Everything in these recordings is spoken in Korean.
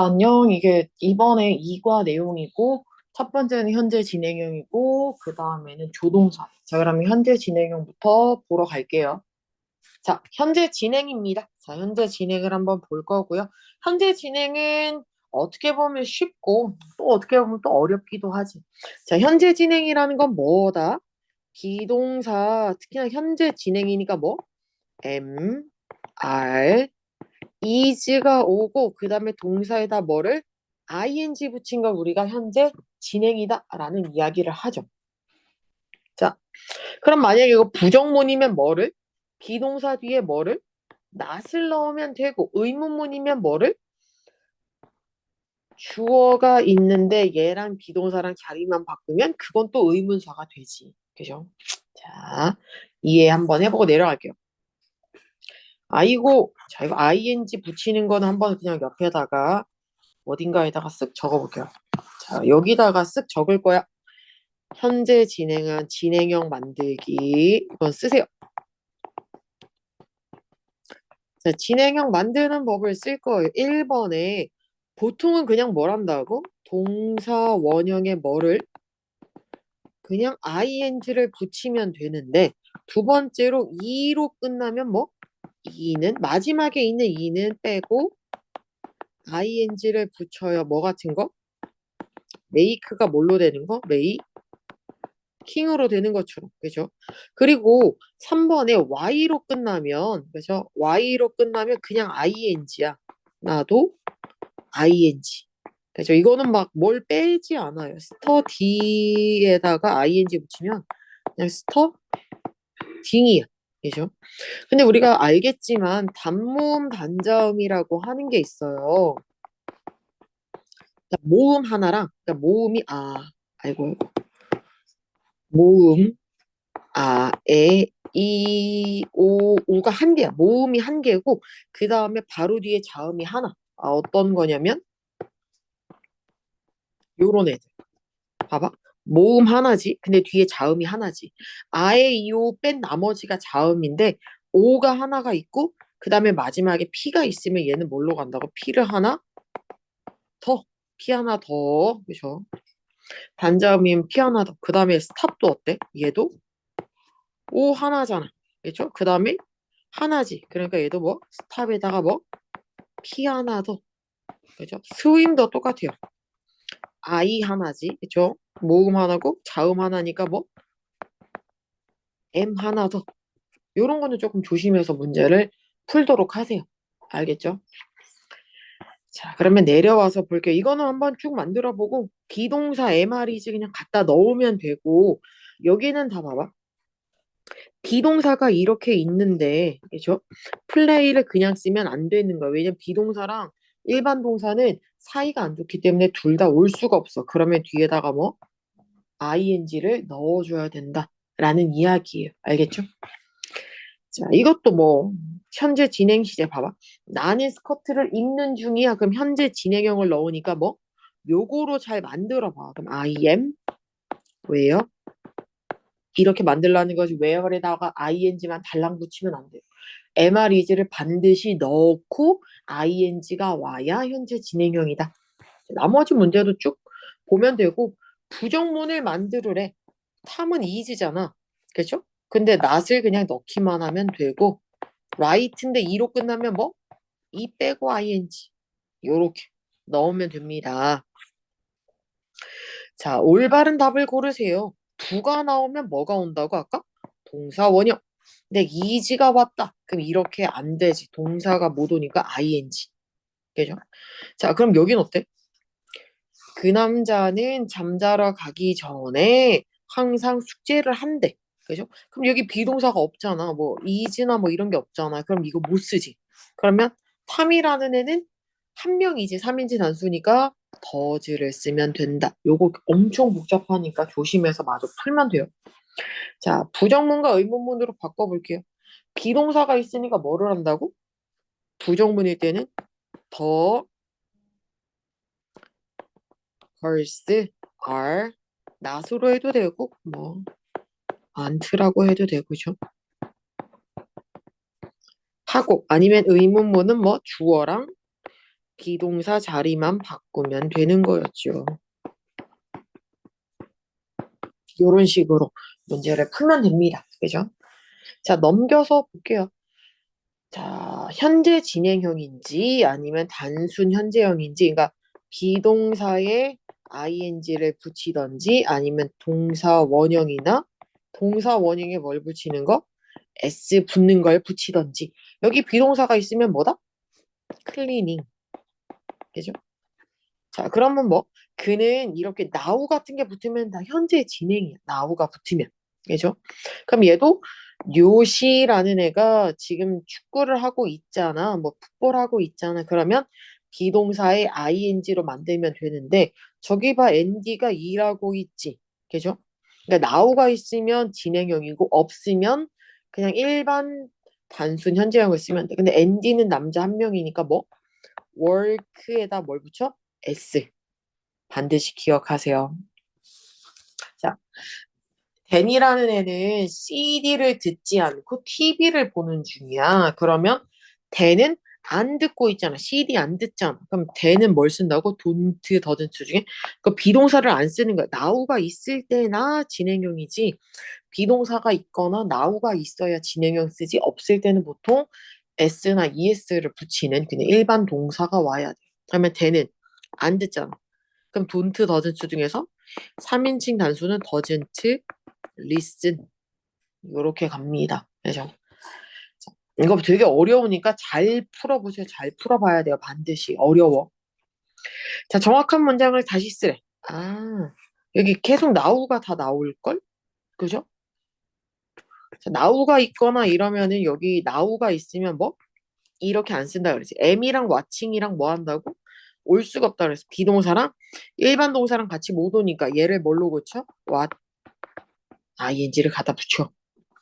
안녕. 이게 이번에 이과 내용이고, 첫 번째는 현재 진행형이고, 그 다음에는 조동사. 자, 그러면 현재 진행형부터 보러 갈게요. 자, 현재 진행입니다. 자, 현재 진행을 한번 볼 거고요. 현재 진행은 어떻게 보면 쉽고, 또 어떻게 보면 또 어렵기도 하지. 자, 현재 진행이라는 건 뭐다? 비동사, 특히나 현재 진행이니까 뭐? M, R, is가 오고 그 다음에 동사에다 뭐를 ing 붙인 걸 우리가 현재 진행이다 라는 이야기를 하죠. 자, 그럼 만약에 이거 부정문이면 뭐를? 비동사 뒤에 뭐를? not을 넣으면 되고 의문문이면 뭐를? 주어가 있는데 얘랑 비동사랑 자리만 바꾸면 그건 또 의문사가 되지. 그죠? 자, 이해 한번 해보고 내려갈게요. 아이고, 자, 이거 ing 붙이는 거는 한번 그냥 옆에다가 어딘가에다가 쓱 적어볼게요. 자, 여기다가 쓱 적을 거야. 현재 진행한 진행형 만들기. 이건 쓰세요. 자, 진행형 만드는 법을 쓸 거예요. 1번에 보통은 그냥 뭘 한다고? 동사 원형에 뭐를? 그냥 ing를 붙이면 되는데 두 번째로 2로 끝나면 뭐? 2는 마지막에 있는 2는 빼고 ing를 붙여요. 뭐 같은 거? make가 뭘로 되는 거? make 킹으로 되는 것처럼 그죠? 그리고 3번에 y로 끝나면 그죠? y로 끝나면 그냥 ing야. 나도 ing. 그죠? 이거는 막 뭘 빼지 않아요. study에다가 ing 붙이면 그냥 studying이야. 그죠? 근데 우리가 알겠지만 단모음 단자음이라고 하는 게 있어요. 모음 하나랑 그러니까 모음이 아 아이고 모음 아, 에, 이, 오, 우가 한 개야. 모음이 한 개고 그 다음에 바로 뒤에 자음이 하나. 아, 어떤 거냐면 요런 애들. 봐봐. 모음 하나지. 근데 뒤에 자음이 하나지. 아에, 이, 오 뺀 나머지가 자음인데 오가 하나가 있고 그 다음에 마지막에 피가 있으면 얘는 뭘로 간다고? 피를 하나 더. 피 하나 더. 그죠? 단자음이면 피 하나 더. 그 다음에 스탑도 어때? 얘도 오 하나잖아. 그죠? 그 다음에 하나지. 그러니까 얘도 뭐? 스탑에다가 뭐? 피 하나 더. 그죠? 스윙도 똑같아요. 아이 하나지. 그죠? 모음 하나고 자음 하나니까 뭐? M 하나 더. 요런 거는 조금 조심해서 문제를 풀도록 하세요. 알겠죠? 자, 그러면 내려와서 볼게요. 이거는 한번 쭉 만들어 보고 비동사 MR이지 그냥 갖다 넣으면 되고 여기는 다 봐봐. 비동사가 이렇게 있는데 그죠? 플레이를 그냥 쓰면 안 되는 거야. 왜냐면 비동사랑 일반 동사는 사이가 안 좋기 때문에 둘 다 올 수가 없어. 그러면 뒤에다가 뭐 ing를 넣어줘야 된다라는 이야기예요. 알겠죠? 자, 이것도 뭐 현재 진행 시제 봐봐. 나는 스커트를 입는 중이야. 그럼 현재 진행형을 넣으니까 뭐 요거로 잘 만들어 봐. 그럼 I am 왜요? 이렇게 만들라는 거지 where에다가 ing만 달랑 붙이면 안 돼요. MR이즈를 반드시 넣고 ing가 와야 현재 진행형이다. 나머지 문제도 쭉 보면 되고 부정문을 만들으래. 탐은 is잖아. 그렇죠? 근데 not을 그냥 넣기만 하면 되고 right인데 2로 끝나면 뭐? 2 빼고 ing 요렇게 넣으면 됩니다. 자, 올바른 답을 고르세요. 두가 나오면 뭐가 온다고 아까? 동사 원형. 근데 이지가 왔다. 그럼 이렇게 안 되지. 동사가 못 오니까 ing. 그죠? 자, 그럼 여긴 어때? 그 남자는 잠자러 가기 전에 항상 숙제를 한대. 그죠? 그럼 여기 비동사가 없잖아. 뭐 is나 뭐 이런 게 없잖아. 그럼 이거 못 쓰지. 그러면 탐이라는 애는 한 명이지 3인지 단수니까 더즈를 쓰면 된다. 요거 엄청 복잡하니까 조심해서 마저 풀면 돼요. 자, 부정문과 의문문으로 바꿔볼게요. 비동사가 있으니까 뭐를 한다고? 부정문일 때는 더 벌스 are not으로 해도 되고 뭐 ant라고 해도 되고죠. 하고 아니면 의문문은 뭐 주어랑 기동사 자리만 바꾸면 되는 거였죠. 이런 식으로 문제를 풀면 됩니다. 그죠? 자, 넘겨서 볼게요. 자, 현재 진행형인지 아니면 단순 현재형인지, 그러니까 비동사에 ing를 붙이던지 아니면 동사 원형이나 동사 원형에 뭘 붙이는 거? s 붙는 걸 붙이던지. 여기 비동사가 있으면 뭐다? 클리닝. 그죠? 자, 그러면 뭐 그는 이렇게 now 같은 게 붙으면 다 현재 진행이야. now가 붙으면. 그죠? 그럼 얘도 요시라는 애가 지금 축구를 하고 있잖아. 뭐 풋볼하고 있잖아. 그러면 비동사에 ing로 만들면 되는데 저기 봐 nd가 일하고 있지. 그죠? 그러니까 now가 있으면 진행형이고 없으면 그냥 일반 단순 현재형을 쓰면 돼. 근데 nd는 남자 한 명이니까 뭐 work에다 뭘 붙여? s. 반드시 기억하세요. 자, 댄이라는 애는 CD를 듣지 않고 TV를 보는 중이야. 그러면 댄은 안 듣고 있잖아. CD 안 듣잖아. 그럼 댄은 뭘 쓴다고? don't, doesn't 중에 그 비동사를 안 쓰는 거야. now가 있을 때나 진행형이지. 비동사가 있거나 now가 있어야 진행형 쓰지. 없을 때는 보통 s나 es를 붙이는 그냥 일반 동사가 와야 돼. 그러면 댄은 안 듣잖아. 그럼 don't, doesn't 중에서 3인칭 단수는 doesn't, listen 이렇게 갑니다. 그죠? 자, 이거 되게 어려우니까 잘 풀어보세요. 잘 풀어봐야 돼요. 반드시 어려워. 자, 정확한 문장을 다시 쓰래. 아, 여기 계속 나우가 다 나올걸? 그죠? 자, 나우가 있거나 이러면은 여기 나우가 있으면 뭐? 이렇게 안 쓴다 그러지. M이랑 왓칭이랑 뭐 한다고? 올 수가 없다 그래서 비동사랑 일반 동사랑 같이 못 오니까 얘를 뭘로 고쳐? what ing를 갖다 붙여.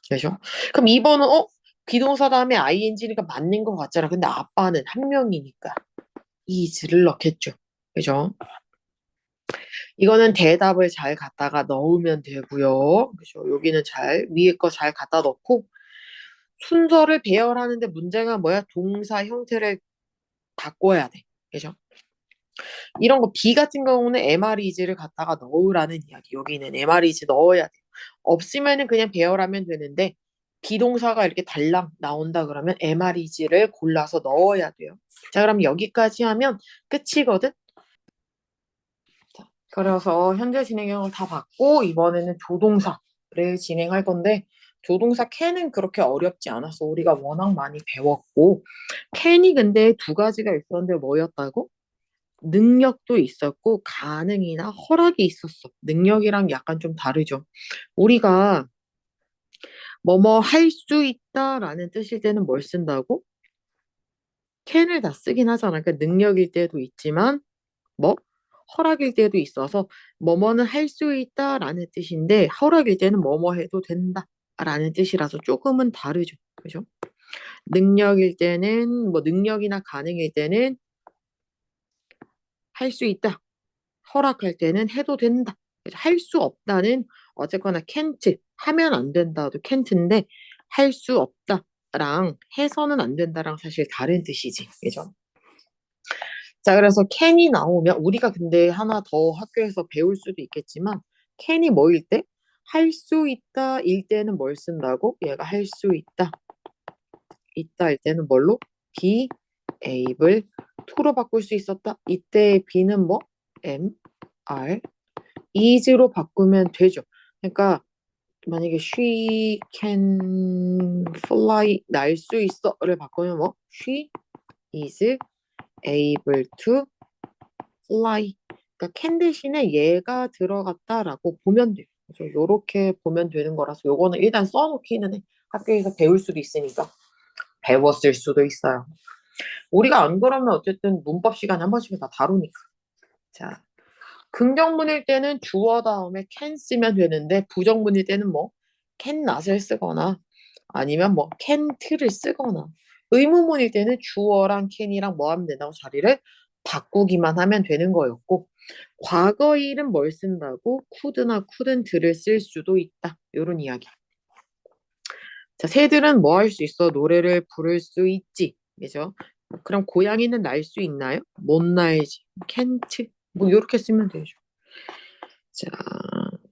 그죠? 그럼 2번은 어? 비동사 다음에 ing니까 맞는 것 같잖아. 근데 아빠는 한 명이니까 is를 넣겠죠. 그죠? 이거는 대답을 잘 갖다가 넣으면 되고요. 그죠? 여기는 잘 위에 거 잘 갖다 넣고 순서를 배열하는데 문제가 뭐야? 동사 형태를 바꿔야 돼. 그죠? 이런 거 B 같은 경우는 MREG를 갖다가 넣으라는 이야기. 여기는 MREG 넣어야 돼요. 없으면은 그냥 배열하면 되는데 비동사가 이렇게 달랑 나온다 그러면 MREG를 골라서 넣어야 돼요. 자, 그럼 여기까지 하면 끝이거든. 자, 그래서 현재 진행형을 다 봤고 이번에는 조동사를 진행할 건데 조동사 can은 그렇게 어렵지 않았어. 우리가 워낙 많이 배웠고 can이 근데 두 가지가 있었는데 뭐였다고? 능력도 있었고 가능이나 허락이 있었어. 능력이랑 약간 좀 다르죠. 우리가 뭐뭐 할 수 있다라는 뜻일 때는 뭘 쓴다고? can을 다 쓰긴 하잖아. 그러니까 능력일 때도 있지만 뭐 허락일 때도 있어서 뭐뭐는 할 수 있다라는 뜻인데 허락일 때는 뭐뭐 해도 된다라는 뜻이라서 조금은 다르죠. 그죠? 능력일 때는 뭐 능력이나 가능일 때는 할 수 있다. 허락할 때는 해도 된다. 할 수 없다는 어쨌거나 can't 하면 안 된다도 can't인데 할 수 없다랑 해서는 안 된다랑 사실 다른 뜻이지. 그죠? 자, 그래서 can이 나오면 우리가 근데 하나 더 학교에서 배울 수도 있겠지만 can이 뭐일 때? 할 수 있다 일 때는 뭘 쓴다고? 얘가 할 수 있다. 있다 일 때는 뭘로? be able to로 바꿀 수 있었다. 이때 be는 뭐? am, are, is로 바꾸면 되죠. 그러니까 만약에 she can fly 날 수 있어를 바꾸면 뭐? she is able to fly. 그러니까 can 대신에 얘가 들어갔다라고 보면 돼요. 그래서 요렇게 보면 되는 거라서 요거는 일단 써놓기는 해. 학교에서 배울 수도 있으니까 배웠을 수도 있어요. 우리가 안 그러면 어쨌든 문법 시간에 한 번씩은 다 다루니까. 자, 긍정문일 때는 주어 다음에 can 쓰면 되는데 부정문일 때는 뭐 can not을 쓰거나 아니면 뭐 can't를 쓰거나 의문문일 때는 주어랑 can이랑 뭐 하면 된다고 자리를 바꾸기만 하면 되는 거였고 과거일은 뭘 쓴다고 could나 couldn't를 쓸 수도 있다. 이런 이야기. 자, 새들은 뭐 할 수 있어? 노래를 부를 수 있지. 그죠? 그럼 고양이는 날 수 있나요? 못 날지. can't. 뭐 이렇게 쓰면 되죠. 자,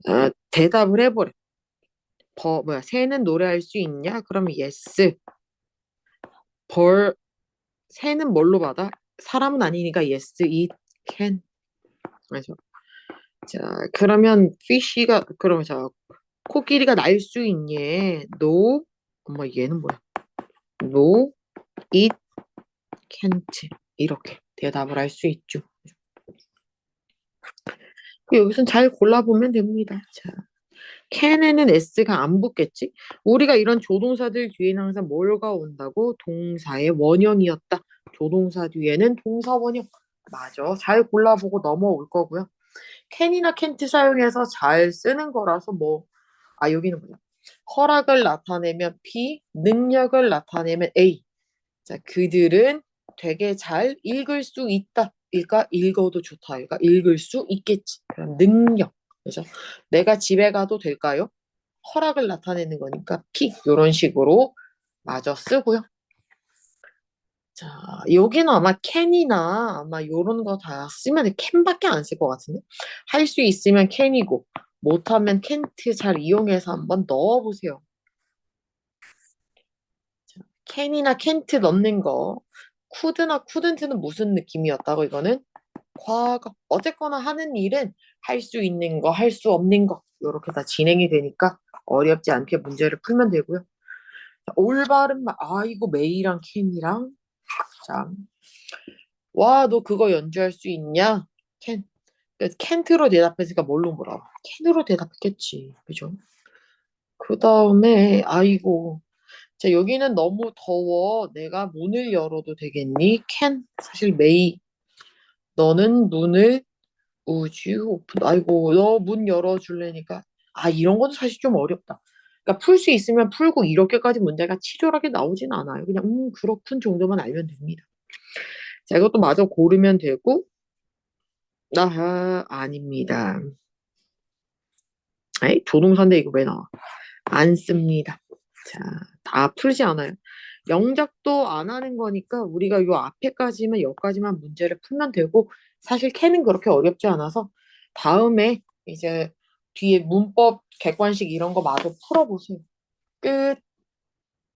아, 대답을 해보래. 버 뭐야? 새는 노래할 수 있냐? 그러면 yes. 벌 새는 뭘로 받아? 사람은 아니니까 yes, it can. 그래서 자 그러면 fish가 그러면 자 코끼리가 날 수 있니? no. 엄마 얘는 뭐야? no, it can't. 이렇게 대답을 할 수 있죠. 여기선 잘 골라보면 됩니다. 자, can에는 s가 안 붙겠지? 우리가 이런 조동사들 뒤에는 항상 뭘가 온다고? 동사의 원형이었다. 조동사 뒤에는 동사 원형. 맞아. 잘 골라보고 넘어올 거고요. can이나 can't 사용해서 잘 쓰는 거라서 뭐, 아, 여기는 뭐냐. 허락을 나타내면 P, 능력을 나타내면 A. 자, 그들은 되게 잘 읽을 수 있다. 그러니까 읽어도 좋다. 그러니까 읽을 수 있겠지. 그럼 능력. 그죠? 내가 집에 가도 될까요? 허락을 나타내는 거니까 P. 이런 식으로 마저 쓰고요. 자, 여기는 아마 can이나 아마 요런 거 다 쓰면 can밖에 안 쓸 것 같은데? 할 수 있으면 can이고 못하면 can't 잘 이용해서 한번 넣어보세요. 자, can이나 can't 넣는 거 could나 couldn't는 무슨 느낌이었다고 이거는? 과거. 어쨌거나 하는 일은 할 수 있는 거, 할 수 없는 거 이렇게 다 진행이 되니까 어렵지 않게 문제를 풀면 되고요. 자, 올바른 말, 아 이거 메이랑 캔이랑 자, 와, 너 그거 연주할 수 있냐? 캔. 캔트로 대답했으니까 뭘로 물어? 캔으로 대답했겠지. 그죠? 그 다음에, 아이고. 자, 여기는 너무 더워. 내가 문을 열어도 되겠니? 캔. 사실 메이. 너는 문을 우주 오픈. 아이고, 너 문 열어줄래니까. 아, 이런 것도 사실 좀 어렵다. 그러니까 풀 수 있으면 풀고 이렇게까지 문제가 치졸하게 나오진 않아요. 그냥 음 그렇군 정도만 알면 됩니다. 자 이것도 마저 고르면 되고 아하 아닙니다. 에이 조동사인데 이거 왜 나와? 안 씁니다. 자 다 풀지 않아요. 영작도 안 하는 거니까 우리가 요 앞에까지만 여기까지만 문제를 풀면 되고 사실 캐는 그렇게 어렵지 않아서 다음에 이제 뒤에 문법 객관식 이런 거 마저 풀어보세요. 끝.